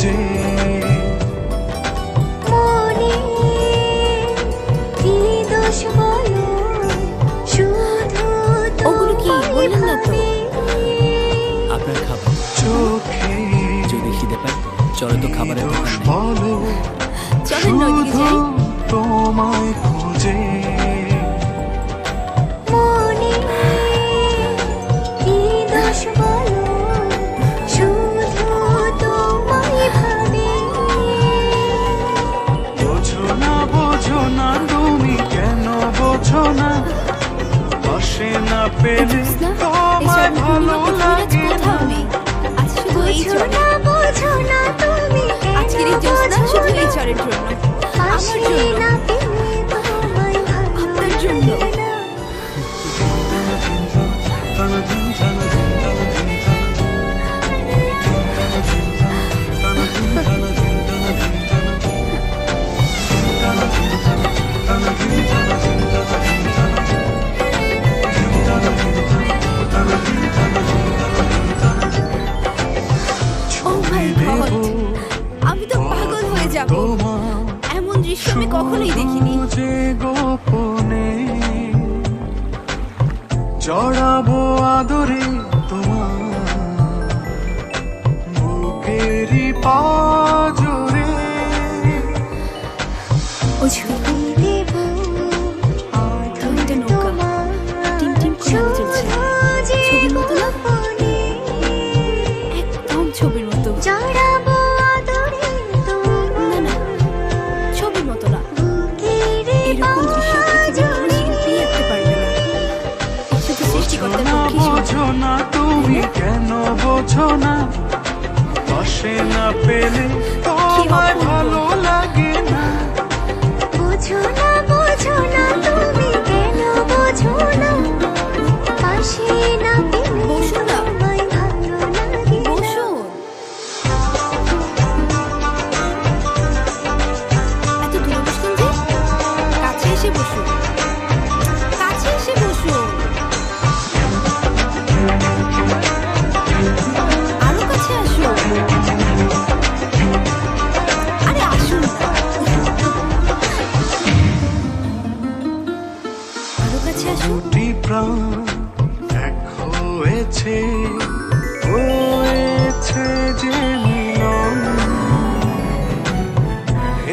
খোঁজে মনে কি দোষ বলো শুধু ওগুলো কি? বললেন না তো? আপনার খাবার চোখে যদি খিদে পায় চলো তো খাবারের দোকান দোষ। বলো চলেন যাই তোমায় খোঁজে পেলে এসব ভালো লাগে। না নেই। শুধু এই বোঝো না তুমি আজকের এই জ্যোৎস্না শুধু এই চরের জন্য। আমার জন্য। এমন দৃশ্য আমি কখনোই দেখিনি। গোপনে চড়াবো আদরে তোমার বুকেরই পাজরে। ছবির মতো না? একদম ছবির মতো। বোঝো না বসে না পেলে তোমার। ভালো লাগে না বোঝো না বোঝো না তুমি কেন বোঝো না পাশে আসুন দুটি প্রাণ, এক হয়েছে হয়েছে যে মিলন।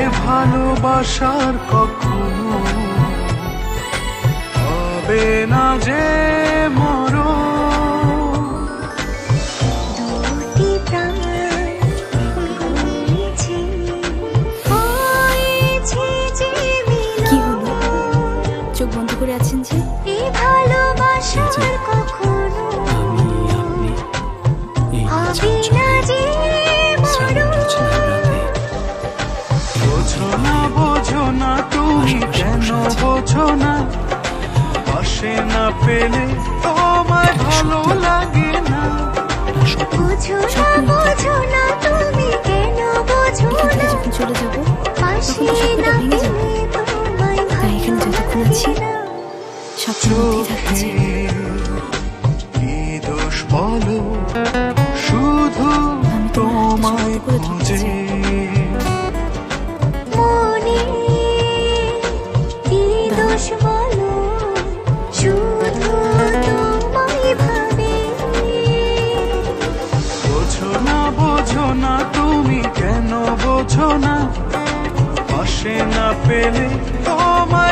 এ ভালোবাসার কখনো হবে না যে মরণ করে আছেন যে? এই ভালোবাসার যে কখনো আমি আপনি এই হবে না যে বোঝো না বোঝো না তুমি কেন বোঝো না। পাশে না পেলে তোমায় ভালো লাগে না। বোঝো না শুধু তোমায় খোঁজে। মনে না বোঝো না তুমি কেন বোঝো না না পেলে তোমায়